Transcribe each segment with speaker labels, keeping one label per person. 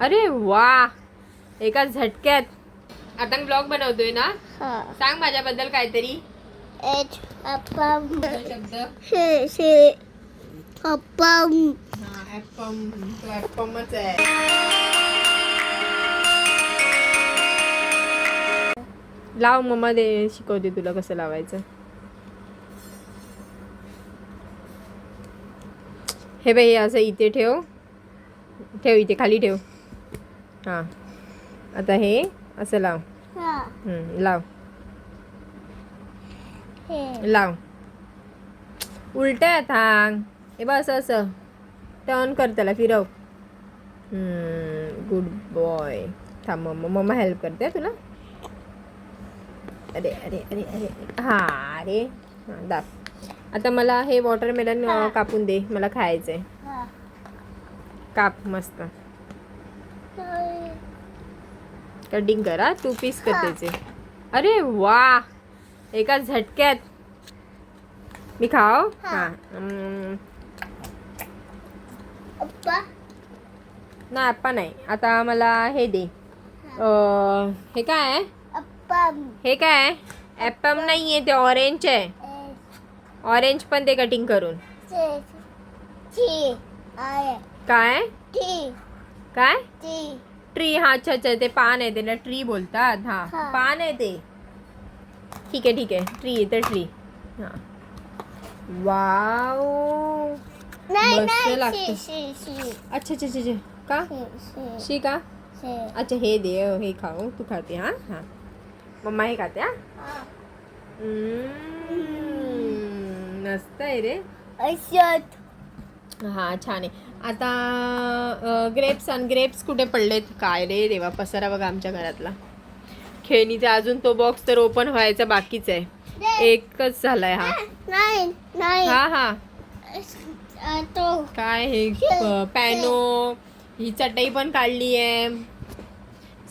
Speaker 1: अरे वा. एका झटक्यात. आता ब्लॉग बनवतोय ना. सांग माझ्याबद्दल काहीतरी. शब्द. ऍपम तो ऍपमच आहे. लाव मम्मा दे शिकवते तुला कसं लावायचं. हे बाई असं इथे ठेव. ठेव इथे खाली ठेव. हां. आता हे असं लाव.
Speaker 2: हा.
Speaker 1: हम्म, लाव.
Speaker 2: हे.
Speaker 1: लाव. उलट थांग हे बघ असं असं. टर्न कर त्याला फिरव. गुड बॉय थांब मम्मा मम्मा हेल्प करते तुला. अरे अरे अरे अरे. हा अरे. हां दाब. आता मला हे वॉटरमेलन कापून दे. मला खायचं आहे काप मस्त. कटिंग करा टू पीस कर त्याचे अरे वा एका झटक्यात. मी खाव
Speaker 2: हा.
Speaker 1: नाही आप्पा नाही. आता मला हे दे. हे. काय आहे? हे काय ॲपम नाही आहे ते ऑरेंज आहे. ऑरेंज पण ते कटिंग करून. काय? काय? ट्री हा अच्छा अच्छा ते पान आहे त्याला ट्री बोलतात हा
Speaker 2: हा.
Speaker 1: पान आहे ते ठीक आहे ठीक आहे ट्री तर ट्री हा। वाव
Speaker 2: नाही
Speaker 1: मस्त
Speaker 2: नाही शी शी शी।
Speaker 1: अच्छा अच्छा अच्छा अच्छा. का?
Speaker 2: शी शी।
Speaker 1: शी का?
Speaker 2: शी।
Speaker 1: अच्छा हे दे हे खाऊ तू खाते हा हा मम्मा हे खाते हा?
Speaker 2: हा।
Speaker 1: हम्म, मस्त आहे रे।
Speaker 2: अशत
Speaker 1: हा छान आहे आता ग्रेप्स आणि ग्रेप्स कुठे पडलेत? काय रे देवा पसारा बघा आमच्या घरातला. खेळणीचा अजून तो बॉक्स तर ओपन व्हायचा बाकीच आहे. एकच झालाय हा.
Speaker 2: नाही नाही
Speaker 1: हा हा.
Speaker 2: तो.
Speaker 1: काय हे पॅनो ही चटई पण काढली आहे.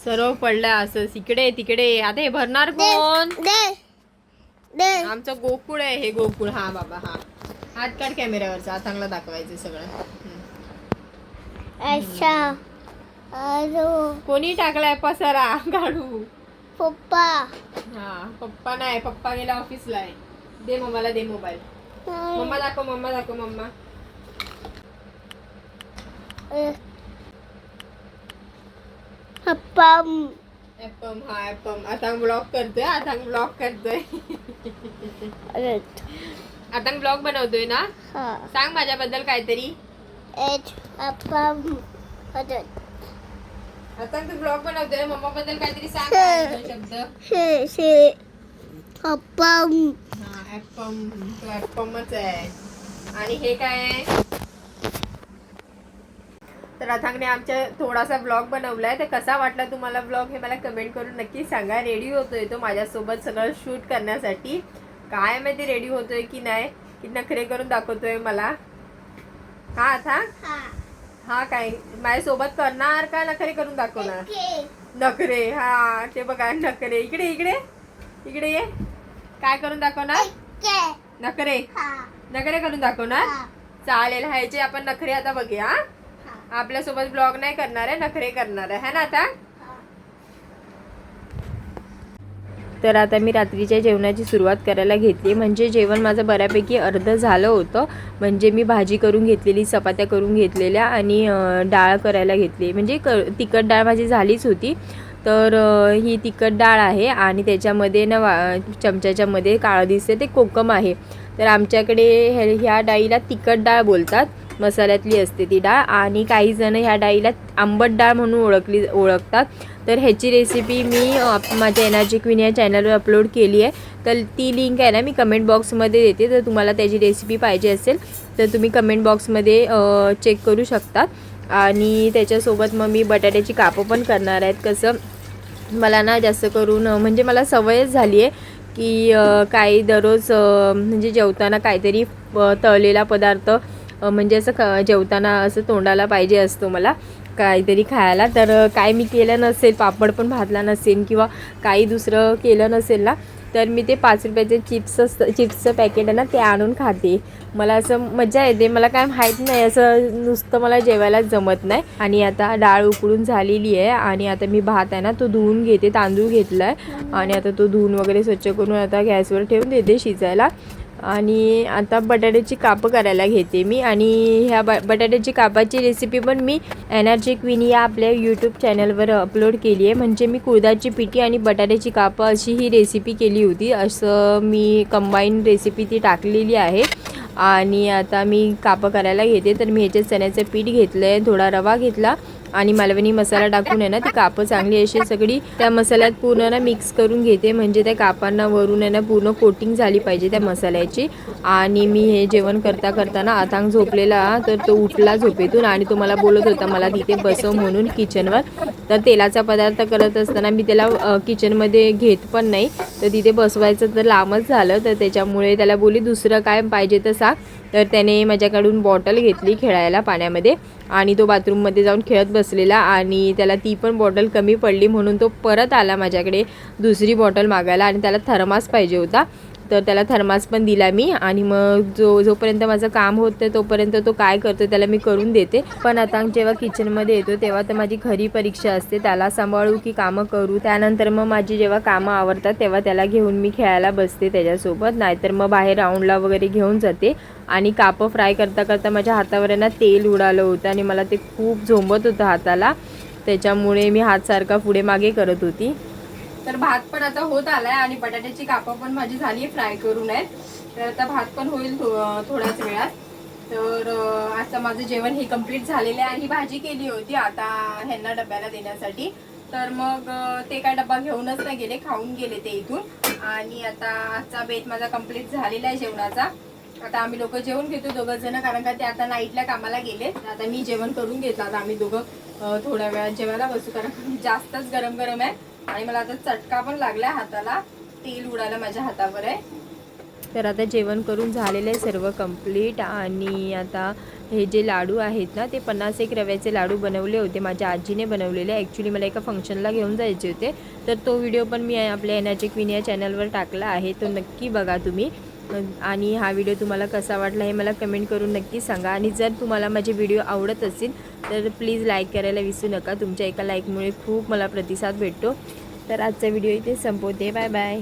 Speaker 1: सर्व पडलं असं. इकडे तिकडे. आता हे भरणार कोण? आमचं गोकुळ आहे हे गोकुळ. हा बाबा हा. हात काढ कॅमेऱ्यावरचा चांगला दाखवायचं सगळं.
Speaker 2: अच्छा. अरो.
Speaker 1: कोणी टाकलाय पसारा? काढू
Speaker 2: पप्पा.
Speaker 1: हा पप्पा नाही पप्पा गेला ऑफिसला आहे. दे मम्माला दे मोबाईल. मम्मा दाखव मम्मा दाखव मम्मा.
Speaker 2: अप्पम
Speaker 1: ऍपम हा ऍपम आता ब्लॉग करतोय आता ब्लॉग करतोय. आता ब्लॉग बनवतोय ना?
Speaker 2: हा.
Speaker 1: सांग माझ्याबद्दल काहीतरी.
Speaker 2: अप्पम अजून
Speaker 1: आता तू ब्लॉग बनवतोय मम्मा बद्दल काहीतरी सांग दोन शब्द.
Speaker 2: अप्पम
Speaker 1: हा. ऍपम तो ऍपमच आहे. आणि हे काय आहे? तर अथांगने आमच्या थोडासा ब्लॉग बनवलाय तर कसा वाटला तुम्हाला ब्लॉग हे मला कमेंट करून नक्की सांगा. रेडी होतोय तो माझ्यासोबत सगळं शूट करण्यासाठी. काय माहिती रेडी होतोय की नाही? की नखरे करून दाखवतोय मला. हा आता?
Speaker 2: हा.
Speaker 1: हा काय? माझ्यासोबत करणार का नखरे करून दाखवणार? नखरे. हा ते बघा नखरे. इकडे इकडे. इकडे ये. काय करून दाखवणार? नखरे.
Speaker 2: हा.
Speaker 1: नखरे करून दाखवणार? चालेल ह्याचे आपण नखरे आता बघूया हा? आपल्यासोबत ब्लॉग नाही करणार आहे नखरे करणार आहे. है ना आता? तर आता मी रात्रीच्या जेवणाची सुरुवात करायला घेतली. म्हणजे जेवण माझं बऱ्यापैकी अर्ध झालं होतं. म्हणजे मी भाजी करून घेतलेली चपात्या करून घेतलेल्या आणि डाळ करायला घेतली. म्हणजे क तिखट डाळ माझी झालीच होती. तर ही तिखट डाळ आहे आणि त्याच्यामध्ये ना वा चमच्याच्यामध्ये काळं दिसते ते कोकम आहे. तर आमच्याकडे हे ह्या डाळीला तिखट डाळ बोलतात. मसाल्यातली असते ती डाळ. आणि काही जण ह्या डाळीला आंबट डाळ म्हणून ओळखली ओळखतात. तर ह्याची रेसिपी मी माझ्या एनर्जी क्वीन या चॅनलवर अपलोड केली आहे. तर ती लिंक आहे ना मी कमेंट बॉक्समध्ये देते. तर तुम्हाला त्याची रेसिपी पाहिजे असेल तर तुम्ही कमेंट बॉक्समध्ये चेक करू शकतात. आणि त्याच्यासोबत मग मी बटाट्याची कापं पण करणार आहेत. कसं मला ना जास्त करून म्हणजे मला सवयच झाली आहे की काही दररोज म्हणजे जेवताना काहीतरी तळलेला पदार्थ म्हणजे असं ख जेवताना असं तोंडाला पाहिजे असतो मला काहीतरी खायला. तर काय मी केलं नसेल पापड पण भाजला नसेल किंवा काही दुसरं केलं नसेल ना तर मी ते पाच रुपयाचे चिप्स असतं चिप्सचं पॅकेट आहे ना ते आणून खाते. मला असं मजा येते. मला काय माहीत नाही असं नुसतं मला जेवायला जमत नाही. आणि आता डाळ उकळून झालेली आहे आणि आता मी भात आहे ना तो धुवून घेते तांदूळ घेतला आहे आणि आता तो धुवून वगैरे स्वच्छ करून आता गॅसवर ठेवून देते शिजायला. आणि आता बटाट्याची कापं करायला घेते मी. आणि ह्या ब बटाट्याची कापाची रेसिपी पण मी एनर्जी क्वीन या आपल्या यूट्यूब चॅनलवर अपलोड केली आहे. म्हणजे मी कुळदाची पिठी आणि बटाट्याची कापं अशी ही रेसिपी केली होती. असं मी कंबाईन रेसिपी ती टाकलेली आहे. आणि आता मी कापं करायला घेते. तर मी ह्याच्यात चण्याचं पीठ घेतलं आहे थोडा रवा घेतला आणि मालवणी मसाला टाकून आहे ना ती कापं चांगली अशी सगळी त्या मसाल्यात पूर्ण ना मिक्स करून घेते. म्हणजे त्या कापांना वरून आहे ना पूर्ण कोटिंग झाली पाहिजे त्या मसाल्याची. आणि मी हे जेवण करता करताना आतांग झोपलेला तर तो उठला झोपेतून आणि तो मला बोलत होता मला तिथे बसव म्हणून किचनवर तर तेलाचा पदार्थ करत असताना मी त्याला किचनमध्ये घेत पण नाही. तर तिथे बसवायचं तर लांबच झालं तर त्याच्यामुळे त्याला बोली दुसरं काय पाहिजे तर सांग. तर त्याने माझ्याकडून बॉटल घेतली खेळायला पाण्यामध्ये. आणि तो बाथरूममध्ये जाऊन खेळत बसलेला आणि त्याला ती पण बॉटल कमी पडली म्हणून तो परत आला माझ्याकडे दुसरी बॉटल मागायला आणि त्याला थर्मास पाहिजे होता. तर त्याला थर्मास पण दिला मी आणि मग जो जोपर्यंत माझं काम होतं तोपर्यंत तो काय करतो त्याला मी करून देते. पण आता जेव्हा किचनमध्ये येतो तेव्हा तर माझी खरी परीक्षा असते. त्याला सांभाळू की कामं करू. त्यानंतर मग माझी जेव्हा कामं आवडतात तेव्हा त्याला घेऊन मी खेळायला बसते त्याच्यासोबत. नाहीतर मग बाहेर राऊंडला वगैरे घेऊन जाते. आणि कापं फ्राय करता करता माझ्या हातावर ना तेल उडालं होतं आणि मला ते खूप झोंबत होतं हाताला. त्याच्यामुळे मी हात सारखा पुढे मागे करत होती. तर भात पण आता होत आलाय आणि बटाट्याची कापं पण माझी झाली फ्राय करून आहेत. तर आता भात पण होईल थोड्याच वेळात. तर आता माझं जेवण हे कंप्लीट झालेलं आहे आणि भाजी केली होती आता ह्यांना डब्याला देण्यासाठी. तर मग ते काय डब्बा घेऊनच नाही गेले खाऊन गेले ते इथून. आणि आता आजचा बेत माझा कंप्लीट झालेला आहे जेवणाचा. आता आम्ही लोक जेवण घेतो दोघं जण कारण का ते आता नाईटला कामाला गेले. तर आता मी जेवण करून घेतलं. आता आम्ही दोघं थोड्या वेळात जेवायला बसू कारण जास्तच गरम गरम आहे. आणि मला आता चटका पण लागला हाताला. तेल उडालं माझ्या हातावर आहे. तर आता जेवण करून झालेलं आहे सर्व कंप्लीट आणि आता हे जे लाडू आहेत ना ते पन्नास एक रव्याचे लाडू बनवले होते माझ्या आजीने बनवलेले. ॲक्च्युली मला एका फंक्शनला घेऊन जायचे होते. तर तो व्हिडिओ पण मी आपल्या एनर्जी क्वीन या चॅनलवर टाकला आहे. तो नक्की बघा तुम्ही. आणि हा व्हिडिओ तुम्हाला कसा वाटला हे मला कमेंट करून नक्की सांगा. आणि जर तुम्हाला माझे व्हिडिओ आवडत असतील तर प्लीज लाईक करायला विसरू नका. तुमच्या एका लाईकमुळे खूप मला प्रतिसाद भेटतो. तर आजचा व्हिडिओ इथे संपवते. Bye bye